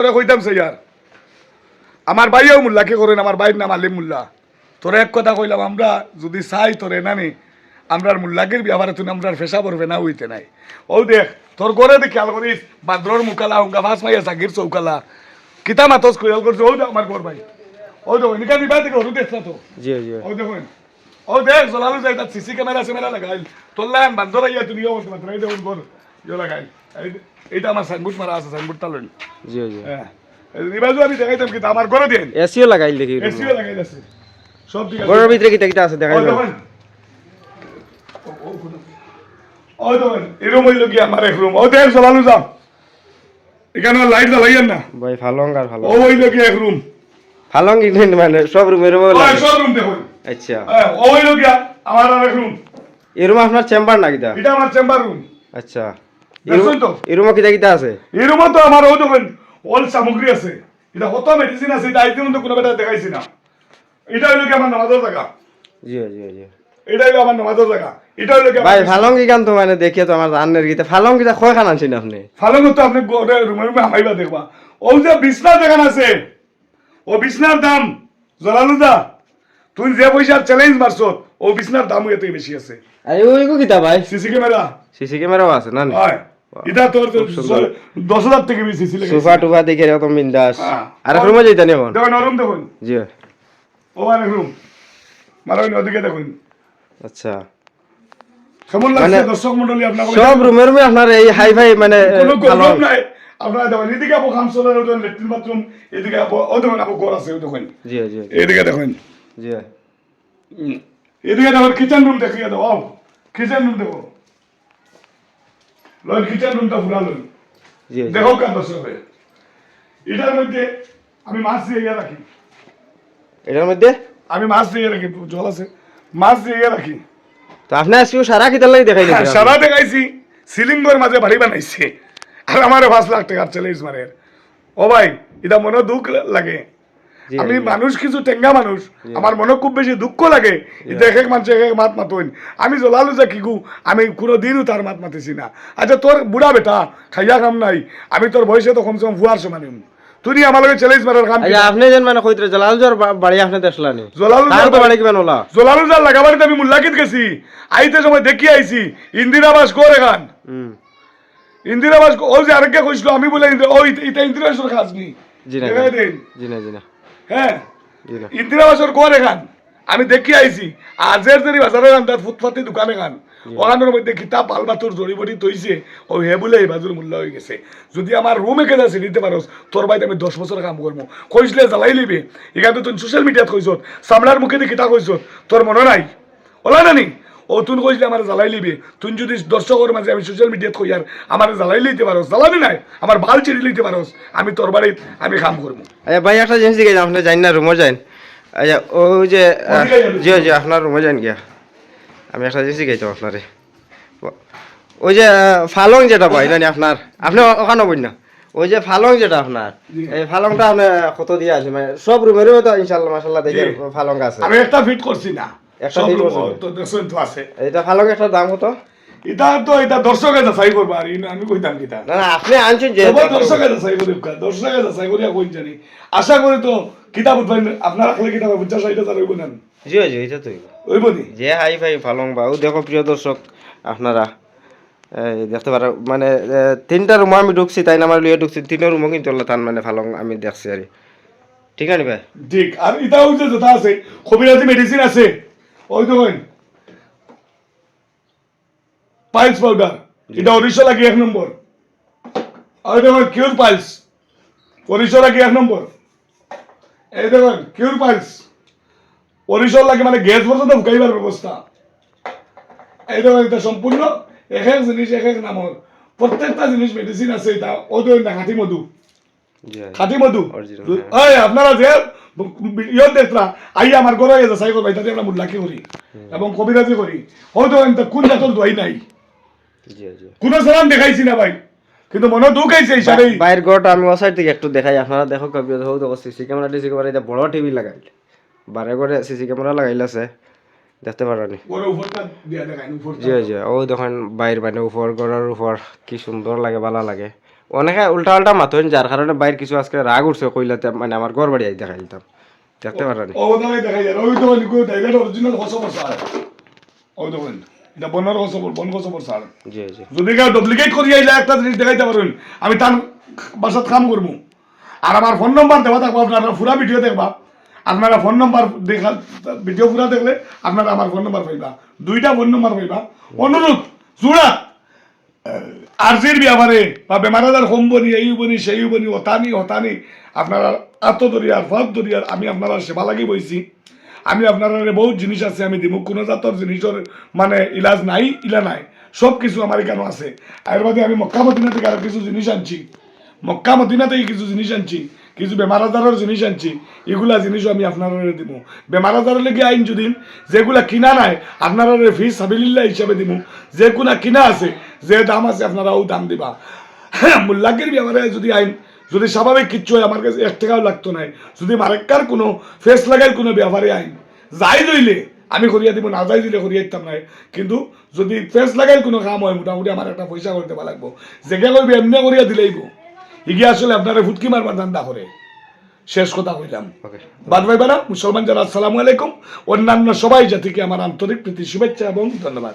তোরে কইতাম স্যার আমার ভাইও মোল্লা কে করেন? আমার ভাইয়ের নাম আলিম মোল্লা। তোরে এক কথা কইলাম আমরা যদি চাই তোরে নানি আমরার মোল্লাকের ব্যাপারে তুই আমরার ফেসা পড়বে না হইতে নাই। ও দেখ তোর করে দেখ খেয়াল করিস বাদ্রর মুকালা হুঙ্গা ফাঁস মাইয়া সাকির চৌকালা। কিতা মাতস খেয়াল করছে ও দেখ আমার ঘর ভাই। ও দেখো নিকা নিবা থেকে হরু দেখ না তো। জি জি। ও দেখুন ও দেখ জলালু যাই তার সিসি ক্যামেরা সেমেরা লাগাইল। তোল্লাম বান্দর আইয়া তুই নিয়ে বলতে পারতো এই দেখুন লাগাইল এই- আমার সাইনবোর্ড মারা আছে সাইনবোর্ডটা লইল জি জি হ্যাঁ নিবাজু আমি দেখাইতাম কিন্তু আমার ঘরে দেন এসিও লাগাইল দেখি এসিও আছে সব ঠিক আছে ঘরের ভিতরে কিতা কিতা আছে দেখাই ওই দেখুন ও, ও, কোন- ওই দেখুন এরম হইল কি আমার এক রুম ও দেখ জলালু যাও এখানে লাইট জ্বালাইয়েন না ভাই ফালং আর ফালং ও হইল কি এক রুম ফালং কিন্তু মানে সব রুমের রুমে ওই লাগে সব রুম দেখুন আচ্ছা ও হইল কি আমার আর এক রুম এই রুম আপনার চেম্বার না কিতা এটা আমার চেম্বার রুম আচ্ছা দেখছেন তো? এই রুমে কিতা কিতা আছে? এই তো আমার ও দেখুন অল সামগ্রী আছে। এটা কত মেডিসিন আছে এটা আইতে কোনো বেটা দেখাইছি না। এটা হইল কি আমার নামাজের জায়গা? জি জি জি এটা হইল আমার নামাজের জায়গা। এটা হইল কি ভাই ফালং কি গান তো মানে দেখিয়ে তো আমার জানের গীতা ফালং কিতা কয় খান আনছেন আপনি? ফালং তো আপনি রুমে রুমে হামাইবা দেখবা। ও যে বিছনা দেখান আছে ও বিছনার দাম জলালুদা তুই যে পয়সার চ্যালেঞ্জ মারছ ও বিছনার দাম এত বেশি আছে। আরে ওই কিতা ভাই? CC camera. সিসি ক্যামেরাও আছে নি? হয়। এটা তোর দশ হাজার থেকে বেশি সিসি সোফা টুফা দেখে এরকম বিন্দাস। হ্যাঁ। আর এক রুমে যাইতানি এখন? দেখুন নরম দেখুন। জি। ও আর রুম। মারুন ওদিকে দেখুন। আচ্ছা। কেমন লাগছে মানে- দর্শক মন্ডলী আপনার সব রুমের রুমে আপনার এই হাই ফাই মানে কোনো ফালং নাই। আপনারা দেখুন এদিকে আপু খামসলের ওজন লেট্রিন বাথরুম এদিকে আপু ও দেখুন আপু ঘর আছে ও দেখুন। জি জি এদিকে দেখুন। জি। এদিকে দেখুন কিচেন রুম দেখিয়ে দাও কিচেন রুম দেখো। লন কিচেন রুমটা পুরা লন জি জি। দেখো কেন দর্শক। এটার মধ্যে আমি মাছ দিয়ে রাখি। এটার মধ্যে? আমি মাছ দিয়ে রাখি জল আছে। মাছ দিয়ে রাখি। তো আপনি আজকেও সারা কিতার লাগি দেখাই হ্যাঁ, সারা দেখাইছি। সিলিঙ্গর মাঝে বাড়ি বানাইছে। আর আমার পাঁচ লাখ টাকার চ্যালেঞ্জ মারে ও ভাই এটা মনে দুঃখ লাগে। আমি। মানুষ কিছু টেঙ্গা মানুষ। আমার মনে খুব বেশি দুঃখ লাগে এক এক মানুষ এক এক মাত মাতইন। আমি জলালু যে কিগু আমি কোনো দিনও তার মাত মাতিছি না। আচ্ছা তোর বুড়া বেটা খাইয়া কাম নাই। আমি তোর বয়সে তো কমসে কম ফুয়ার সমান তুই আমার লগে চ্যালেঞ্জ মারার কাম আচ্ছা আপনি যেন মানে জালাল জোর বাড়ি আপনি দেখলানি জলালু তার তো বাড়ি কিমান জলালু লাগাবাড়িতে আমি মুল্লাকিত গেছি। আইতে সময় দেখি আইছি। ইন্দিরাবাস করে খান ইন্দিরাবাস ও যে আরেকটা কইছিল আমি বলে ও এটা ইন্দিরাবাসের কাজ নি জি না জি না জি না হ্যাঁ ইন্দিরাবাসের ঘর এখান আমি দেখি আইছি আর জের জেরি বাজারে গান তার ফুটপাতি দোকানে গান ওখানের মধ্যে কিতাব আলবাতুর জড়িবটি তৈছে ও হে বলে এই বাজুর মূল্য হয়ে গেছে। যদি আমার রুমে কেটে আছে নিতে পারোস তোর বাইতে আমি দশ বছর কাম করব। কইসলে জ্বালাই লিবি। এখানে তুই সোশ্যাল মিডিয়াত কইস সামলার মুখে দিয়ে কিতা কইস তোর মনে নাই? ওলা নানি ও তুই কইসলে আমার জ্বালাই লিবি। তুই যদি দর্শকের মাঝে আমি সোশ্যাল মিডিয়াত কই আর আমার জ্বালাই লইতে পারোস জ্বালানি নাই আমার ভালো চিড়ি লইতে পারোস আমি তোর বাড়িত আমি কাম করব। আচ্ছা ভাই একটা জিনিস দিকে আপনি জানি না রুমে যান আচ্ছা ওই যে? জি জি আপনার রুমে যান গিয়া। আমি একটা জিনিস দিকে আপনারে। ওই যে ফালং যেটা পাই জানি আপনার আপনি ও- ওখানে বই না। ওই যে ফালং যেটা আপনার এই ফালংটা আপনি কত দিয়ে আছে? মানে সব রুমের রুমে তো ইনশাল্লাহ মাসাল্লাহ দেখে। ফালং আছে। আমি একটা ফিট করছি না। একটা সব fit লোক করছেন? তো দেখছেন তো আছে। এটা ফালং একটা দাম কত? এটা তো এটা দর্শকে যাচাই করবা আর আমি কইতাম কিতা না না আপনি আনছেন যে দর্শকে যাচাই করি দর্শকে যাচাই করিয়া কই জানি। আশা করি তো কিতাব উঠবেন আপনার রাখলে কিতাব পঞ্চাশ ষাট হাজার হইব না। জি জি এটা তো হইব। নি? যে হাই ফাই ফালং বা দেখো প্রিয় দর্শক আপনারা দেখতে পারো মানে তিনটা রুমও আমি ঢুকছি তাই না আমার লিয়ে ঢুকছি তিনটা রুমও কিন্তু মানে ফালং আমি দেখছি আর ঠিক আছে ভাই? ঠিক আর যেটা আছে কবিরাজি মেডিসিন আছে। ওই দেখুন পাইলস পাউডার এটা লাগে এক নম্বর। আর দেখুন কিউর পাইলস উনিশশো লাগে এক নম্বর। এই দেখুন কিউর পাইলস উনিশশো লাগে মানে গ্যাস পর্যন্ত ঢুকাইবার ব্যবস্থা। এই দেখুন এটা সম্পূর্ণ এক এক জিনিস এক এক নামর প্রত্যেকটা জিনিস মেডিসিন আছে এটা ও দেখুন না খাঁটি মধু। খাঁটি মধু? Original, এই আপনারা যে ইয়ত দেখলা আই আমার সাই করবাই তাতে আমরা মুল্লাকি করি। এবং কবিরাজি করি। হয়তো কোন জাতর দোয়াই নাই। কোন সালাম দেখাইছি না ভাই? কিন্তু মনে দুঃখ আইছে বাইরের আমি ও সাইড থেকে একটু দেখাই আপনারা দেখো কবি দেখো সিসি ক্যামেরা টিসি ক্যামেরা এটা বড় টিভি লাগাইল। বারে ঘরে সিসি ক্যামেরা লাগাইল আছে। দেখতে উপরটা জি জি ও দেখেন বাইর মানে উপর ঘরের উপর কি সুন্দর লাগে ভালো লাগে। অনেকে উল্টা উল্টা মাথেন যার কারণে বাইর কিছু আজকে রাগ উঠছে কইলাতে মানে আমার ঘর বাড়ি দেখাই দিতাম। দেখতে পারেন। ও দামে দেখা যায় ওই অরিজিনাল এটা বনের বন খসবর সার। জি জি। যদি কেউ ডুপ্লিকেট করি আইলে একটা জিনিস দেখাইতে আমি তার বাসাত কাম করব। আর আমার ফোন নম্বর দেওয়া থাকব আপনারা পুরা ভিডিও দেখবা। আপনারা ফোন নম্বর দেখা ভিডিও পুরা দেখলে আপনারা আমার ফোন নম্বর পাইবা। দুইটা ফোন নম্বর পাইবা। অনুরোধ জোড়া। আরজির ব্যাপারে বা বেমার আজার হোম বনি এই বনি সেই বনি হতানি হতানি আপনারা আত্ম দরিয়ার ফত দরিয়ার আমি আপনারা সেবা লাগি বইছি আমি আপনারা বহুত জিনিস আছে, আমি দিমুখ কোনো জাতর জিনিসের মানে ইলাজ নাই, ইলা নাই। সব কিছু আমার এখানে আছে। এর বাদে আমি মক্কা মদিনা থেকে আরও কিছু জিনিস আনছি। মক্কা মদিনা থেকে কিছু জিনিস আনছি। কিছু বেমার আজারের জিনিস আনছি, এগুলা জিনিসও আমি আপনারা দিব বেমার আজারের লেগে আইন যদি, যেগুলা কিনা নাই আপনারা ফি সাবিল্লা হিসাবে দিব যেগুলা কিনা আছে, যে দাম আছে আপনারা ও দাম দিবা। মোল্লাকের ব্যাপারে যদি আইন, যদি স্বাভাবিক কিচ্ছু হয়, আমার কাছে এক টাকাও লাগতো নাই। যদি মারেক্কার কোনো, ফেস লাগাই কোনো ব্যাপারে আইন, যাই দইলে আমি করিয়া দিব, না যাই দিলে করিয়া দিতাম নাই। কিন্তু যদি ফেস লাগাই কোনো কাম হয়, মোটামুটি আমার একটা পয়সা করতে লাগবো। জেগে করবি এমনি করিয়া দিলেইব। ইগে আসলে আপনারা ফুটকি মারবার ধান্দা করে। শেষ কথা কইলাম। বাদ ভাই বারা মুসলমান যারা আসসালামু আলাইকুম। অন্যান্য সবাই জাতিকে আমার আন্তরিক প্রীতি শুভেচ্ছা এবং ধন্যবাদ।